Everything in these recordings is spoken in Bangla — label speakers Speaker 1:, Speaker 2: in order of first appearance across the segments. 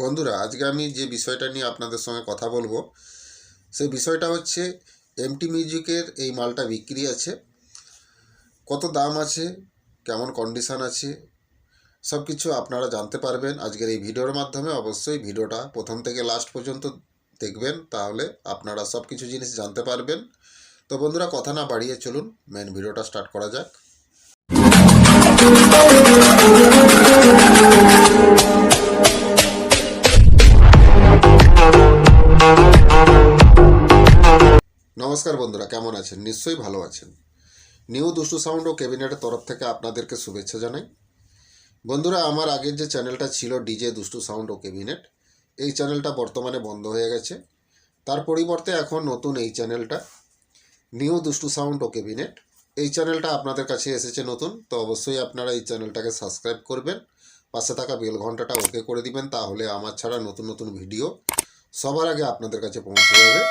Speaker 1: বন্ধুরা, আজকে আমি যে বিষয়টা নিয়ে আপনাদের সঙ্গে কথা বলব, সেই বিষয়টা হচ্ছে এমটি মিউজিকের এই মালটা বিক্রি আছে, কত দাম আছে, কেমন কন্ডিশান আছে সব কিছু আপনারা জানতে পারবেন আজকের এই ভিডিওর মাধ্যমে। অবশ্যই ভিডিওটা প্রথম থেকে লাস্ট পর্যন্ত দেখবেন, তাহলে আপনারা সব কিছু জিনিস জানতে পারবেন। তো বন্ধুরা, কথা না বাড়িয়ে চলুন মেন ভিডিওটা স্টার্ট করা যাক। নমস্কার বন্ধুরা, কেমন আছেন? নিশ্চয়ই ভালো আছেন। নিউ দুষ্টু সাউন্ড ও ক্যাবিনেটের তরফ থেকে আপনাদেরকে শুভেচ্ছা জানাই। বন্ধুরা, আমার আগের যে চ্যানেলটা ছিল ডিজে দুষ্টু সাউন্ড ও ক্যাবিনেট এই চ্যানেলটা বর্তমানে বন্ধ হয়ে গেছে। তার পরিবর্তে এখন নতুন এই চ্যানেলটা, নিউ দুষ্টু সাউন্ড ও ক্যাবিনেট এই চ্যানেলটা আপনাদের কাছে এসেছে নতুন, তো অবশ্যই আপনারা এই চ্যানেলটাকে সাবস্ক্রাইব করবেন, পাশে থাকা বেল ঘন্টাটা ওকে করে দিবেন, তাহলে আমার ছাড়া নতুন নতুন ভিডিও সবার আগে আপনাদের কাছে পৌঁছে যাবে।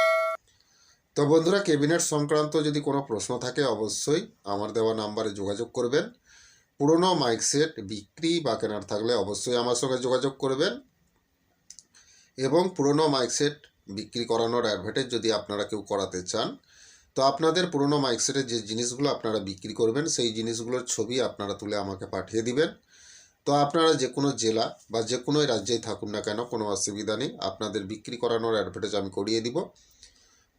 Speaker 1: তো বন্ধুরা ক্যাবিনেট সংক্রান্ত যদি কোনো প্রশ্ন থাকে, অবশ্যই আমার দেওয়া নাম্বারে যোগাযোগ করবেন। পুরনো মাইক সেট, বিক্রি বা কেনার থাকলে অবশ্যই আমার সঙ্গে যোগাযোগ করবেন। এবং পুরনো মাইক সেট বিক্রি করানোর অ্যাডভার্টাইজ যদি আপনারা কেউ করাতে চান, তো আপনাদের পুরনো মাইক সেটের যে জিনিসগুলো আপনারা বিক্রি করবেন, সেই জিনিসগুলোর ছবি আপনারা তুলে আমাকে পাঠিয়ে দিবেন। তো আপনারা যে কোনো জেলা বা যে কোনো রাজ্যেই থাকুন না কেন, কোনো অসুবিধা নেই। আপনাদের বিক্রি করানোর অ্যাডভার্টাইজ আমি করিয়ে দিব।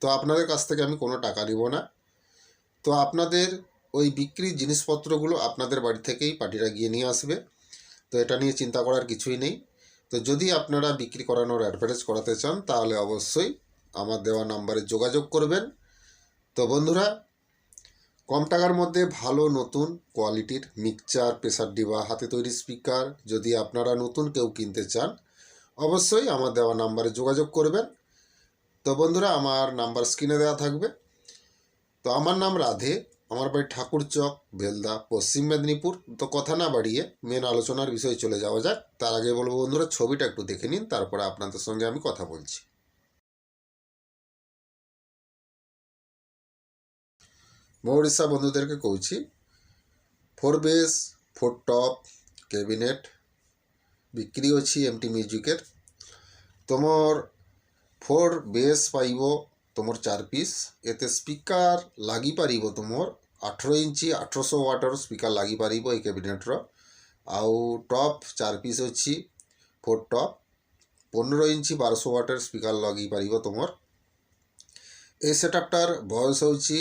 Speaker 1: তো আপনাদের কাছ থেকে আমি কোনো টাকা নিব না। তো আপনাদের ওই বিক্রির জিনিসপত্রগুলো আপনাদের বাড়ি থেকেই পার্টিরা গিয়ে নিয়ে আসবে। তো এটা নিয়ে চিন্তা করার কিছুই নেই। তো যদি আপনারা বিক্রি করানোর অ্যাডভার্টাইজ করাতে চান, তাহলে অবশ্যই আমার দেওয়া নাম্বারে যোগাযোগ করবেন। তো বন্ধুরা, কম টাকার মধ্যে ভালো নতুন কোয়ালিটির মিক্সচার প্রেসার ডিবা হাতে তৈরি স্পিকার যদি আপনারা নতুন কেউ কিনতে চান, অবশ্যই আমার দেওয়া নাম্বারে যোগাযোগ করবেন। তো বন্ধুরা, আমার নাম্বার স্ক্রিনে দেওয়া থাকবে। তো আমার নাম রাধে, আমার বাড়ি ঠাকুর চক পশ্চিম মেদিনীপুর। তো কথা না বাড়িয়ে মেন আলোচনার বিষয়ে চলে যাওয়া যাক। তার আগে বলব বন্ধুরা, ছবিটা একটু দেখে নিন, তারপরে আপনাদের সঙ্গে আমি কথা বলছি। মৌরিসা বন্ধুদেরকে কৌছি four base four top cabinet বিক্রি হচ্ছে এমটি মিউজিকের তোমার ফোর বেস পাইব তোমার চার পিস। এতে স্পিকার লাগিপারিব তোমার আঠর ইঞ্চি, আঠরশো ওয়াটর স্পিকার লাগিপারিব এই ক্যাবিনেটর। আউ টপ চার পিস অছি ফোর টপ, পনেরো ইঞ্চি, বারোশো ওয়াটের স্পিকার লাগিপারিব তোমার। এই সেটআপটার বয়স হচ্ছে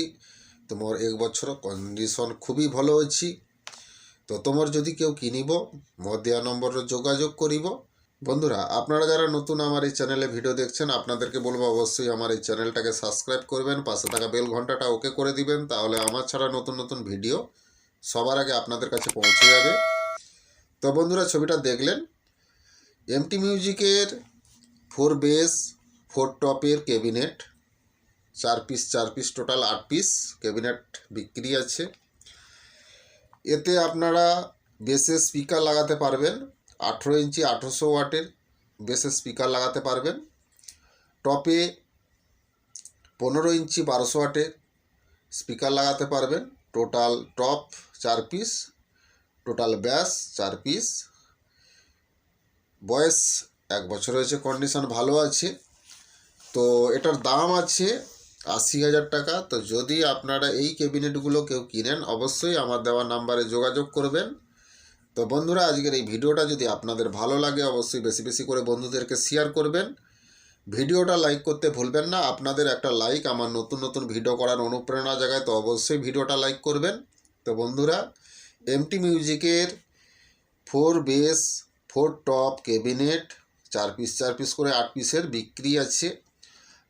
Speaker 1: তোমার এক বছর কন্ডিশন খুবই ভালো অছি তো তোমার যদি কেউ কিনিব মো দেওয়া নম্বরে যোগাযোগ করিব। বন্ধুরা, আপনারা যারা নতুন আমার এই চ্যানেলে ভিডিও দেখছেন, আপনাদেরকে বলব অবশ্যই আমার এই চ্যানেলটাকে সাবস্ক্রাইব করবেন, পাশে থাকা বেল ঘন্টাটা ওকে করে দিবেন, তাহলে আমার ছাড়া নতুন নতুন ভিডিও সবার আগে আপনাদের কাছে পৌঁছে যাবে। তো বন্ধুরা, ছবিটা দেখলেন। এমটি মিউজিকের ফোর বেস ফোর টপের ক্যাবিনেট চার পিস চার পিস টোটাল আট পিস ক্যাবিনেট বিক্রি আছে। এতে আপনারা বেসে স্পিকার লাগাতে পারবেন। আঠেরো ইঞ্চি আঠেরোশো ওয়াটের বেসে স্পিকার লাগাতে পারবেন। টপে পনেরো ইঞ্চি বারোশো ওয়াটের স্পিকার লাগাতে পারবেন। টোটাল টপ চার পিস, টোটাল ব্যাস চার পিস। বয়স এক বছর হয়েছে, কন্ডিশন ভালো আছে। তো এটার দাম আছে আশি হাজার টাকা। তো যদি আপনারা এই ক্যাবিনেটগুলো কেউ কিনেন, অবশ্যই আমার দেওয়া নাম্বারে যোগাযোগ করবেন। তো বন্ধুরা, আজকের এই ভিডিওটা যদি আপনাদের ভালো লাগে, অবশ্যই বেশি বেশি করে বন্ধুদেরকে শেয়ার করবেন। ভিডিওটা লাইক করতে ভুলবেন না, আপনাদের একটা লাইক আমার নতুন নতুন ভিডিও করার অনুপ্রেরণা জায়গায় তো অবশ্যই ভিডিওটা লাইক করবেন। তো বন্ধুরা এমটি মিউজিকের four base four top cabinet চার পিস চার পিস করে আট পিসের বিক্রি আছে।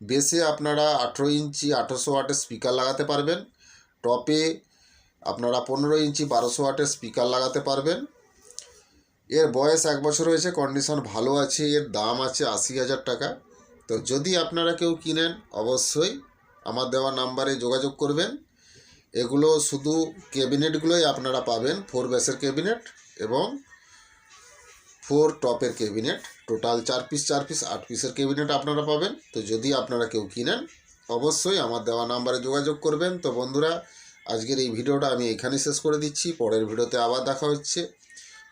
Speaker 1: বেসে আপনারা আঠেরো ইঞ্চি, আঠেরোশো ওয়াটের স্পিকার লাগাতে পারবেন। টপে আপনারা পনেরো ইঞ্চি, বারোশো ওয়াটের স্পিকার লাগাতে পারবেন। এর বয়স এক বছর হয়েছে কন্ডিশন ভালো আছে, এর দাম আছে আশি হাজার টাকা। তো যদি আপনারা কেউ কিনেন, অবশ্যই আমার দেওয়া নাম্বারে যোগাযোগ করবেন। এগুলো শুধু ক্যাবিনেটগুলোই আপনারা পাবেন ফোর বেসের ক্যাবিনেট এবং ফোর টপের ক্যাবিনেট টোটাল চার পিস চার পিস আট পিসের ক্যাবিনেট আপনারা পাবেন। তো যদি আপনারা কেউ কিনেন, অবশ্যই আমার দেওয়া নাম্বারে যোগাযোগ করবেন। তো বন্ধুরা, আজকের এই ভিডিওটা আমি এখানেই শেষ করে দিচ্ছি। পরের ভিডিওতে আবার দেখা হচ্ছে।